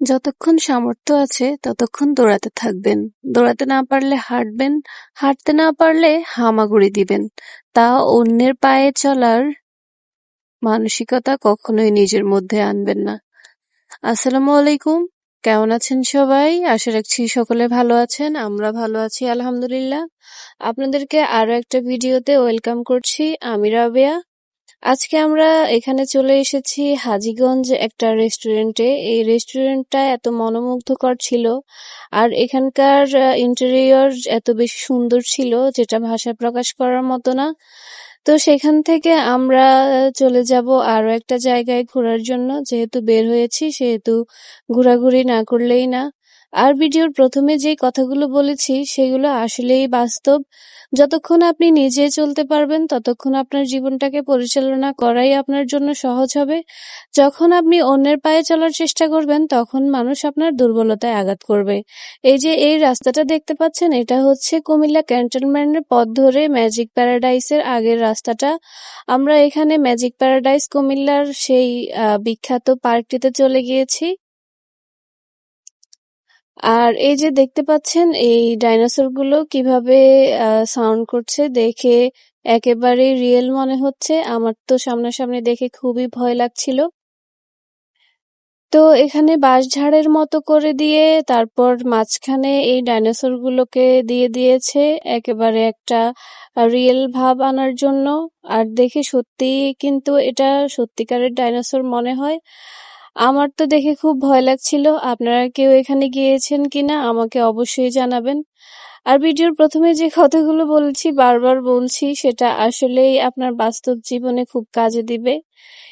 যতক্ষণ সামর্থ্য আছে ততক্ষণ দৌড়াতে থাকবেন। দৌড়াতে না পারলে হাঁটবেন, হাঁটতে না পারলে হামাগুড়ি দিবেন। তা অন্যের পায়ে চলার মানসিকতা কখনোই নিজের মধ্যে আনবেন না। আসসালামু আলাইকুম কেমন আছেন সবাই আশা রাখছি সকলে ভালো আছেন আমরা ভালো আছি আলহামদুলিল্লাহ আপনাদেরকে আরও একটা ভিডিওতে ওয়েলকাম করছি আমি রাবেয়া আজকে আমরা এখানে চলে এসেছি হাজিগঞ্জ একটা রেস্টুরেন্টে এই রেস্টুরেন্টটা এত মনোমুগ্ধকর ছিল আর এখানকার ইন্টেরিয়র এত বেশি সুন্দর ছিল যেটা ভাষায় প্রকাশ করার মতো না। তো সেখান থেকে আমরা চলে যাব আরও একটা জায়গায় ঘোরার জন্য। যেহেতু বের হয়েছি, সেহেতু ঘোরাঘুরি না করলেই না। আর ভিডিওর প্রথমে যে কথাগুলো বলেছি, সেগুলো আসলেই বাস্তব। যতক্ষণ আপনি নিজে চলতে পারবেন, ততক্ষণ আপনার জীবনটাকে পরিচালনা করাই আপনার জন্য সহজ হবে। যখন আপনি অন্যের পায়ে চলার চেষ্টা করবেন, তখন মানুষ আপনার দুর্বলতায় আঘাত করবে। এই যে এই রাস্তাটা দেখতে পাচ্ছেন, এটা হচ্ছে কুমিল্লা ক্যান্টনমেন্টের পথ ধরে ম্যাজিক প্যারাডাইসের আগের রাস্তাটা। আমরা এখানে ম্যাজিক প্যারাডাইস কুমিল্লার সেই বিখ্যাত পার্কটিতে চলে গিয়েছি। আর এই যে দেখতে পাচ্ছেন, এই ডাইনোসরগুলো কীভাবে সাউন্ড করছে দেখে একেবারে রিয়েল মনে হচ্ছে। আমার তো সামনাসামনি দেখে খুবই ভয় লাগছিল। তো এখানে বাঁশঝাড়ের মতো করে দিয়ে তারপর মাঝখানে এই ডাইনোসর গুলোকে দিয়ে দিয়েছে একেবারে একটা রিয়েল ভাব আনার জন্য। আর দেখে সত্যি কিন্তু এটা সত্যিকারের ডাইনোসর মনে হয়। আমার তো দেখে খুব ভয় লাগছিল। আপনারা কেউ এখানে গিয়েছেন কিনা, আমাকে অবশ্যই জানাবেন। আর ভিডিওর প্রথমে যে কথাগুলো বলছি, বারবার বলছি, সেটা আসলেই আপনার বাস্তব জীবনে খুব কাজে দিবে।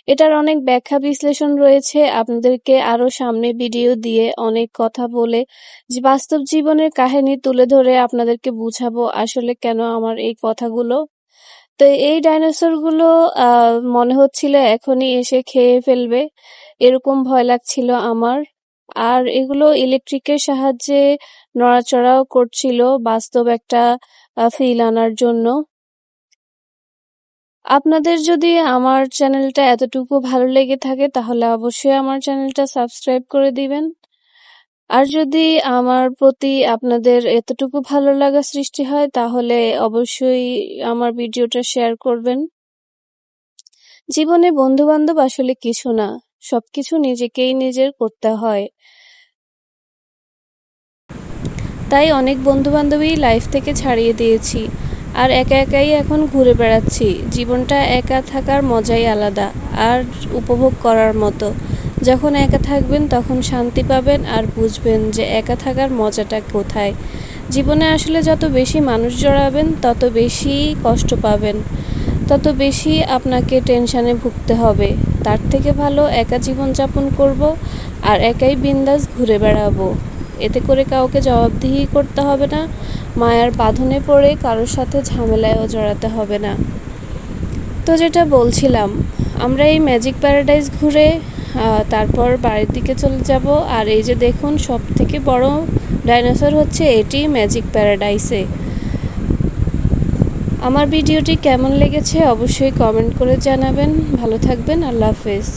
এটার অনেক ব্যাখ্যা বিশ্লেষণ রয়েছে। আপনাদেরকে আরও সামনে ভিডিও দিয়ে অনেক কথা বলে যে বাস্তব জীবনের কাহিনী তুলে ধরে আপনাদেরকে বুঝাবো আসলে কেন আমার এই কথাগুলো। তো এই ডাইনোসরগুলো মনে হচ্ছিল এখনই এসে খেয়ে ফেলবে। এরকম ভয় লাগছিল আমার। আর এগুলো ইলেকট্রিকের সাহায্যে নড়াচড়াও করছিল বাস্তব একটা ফিল আনার জন্য। আপনাদের যদি আমার চ্যানেলটা এতটুকু ভালো লেগে থাকে তাহলে অবশ্যই আমার চ্যানেলটা সাবস্ক্রাইব করে দিবেন। আর যদি আমার প্রতি আপনাদের এতটুকু ভালো লাগা সৃষ্টি হয়, তাহলে অবশ্যই আমার ভিডিওটা শেয়ার করবেন। জীবনে বন্ধু বান্ধব আসলে কিছু না, সবকিছু নিজেকেই নিজের করতে হয়। তাই অনেক বন্ধু বান্ধবী লাইফ থেকে ছাড়িয়ে দিয়েছি, আর একা একাই এখন ঘুরে বেড়াচ্ছি। জীবনটা একা থাকার মজাই আলাদা, আর উপভোগ করার মতো। যখন একা থাকবেন তখন শান্তি পাবেন আর বুঝবেন যে একা থাকার মজাটা কোথায়। জীবনে আসলে যত বেশি মানুষ জড়াবেন, তত বেশি কষ্ট পাবেন। তত বেশি আপনাকে টেনশানে ভুগতে হবে। তার থেকে ভালো একা জীবনযাপন করব আর একাই বিন্দাস ঘুরে বেড়াবো। এতে করে কাউকে জবাবদিহি করতে হবে না, মায়ার বাঁধনে পড়ে কারোর সাথে ঝামেলায়ও জড়াতে হবে না। তো যেটা বলছিলাম, আমরা এই ম্যাজিক প্যারাডাইস ঘুরে তারপর বাড়ির দিকে চলে যাব। আর এই যে দেখুন সব থেকে বড় ডাইনোসর হচ্ছে এটি ম্যাজিক প্যারাডাইসে। আমার ভিডিওটি কেমন লেগেছে অবশ্যই কমেন্ট করে জানাবেন। ভালো থাকবেন, আল্লাহ হাফেজ।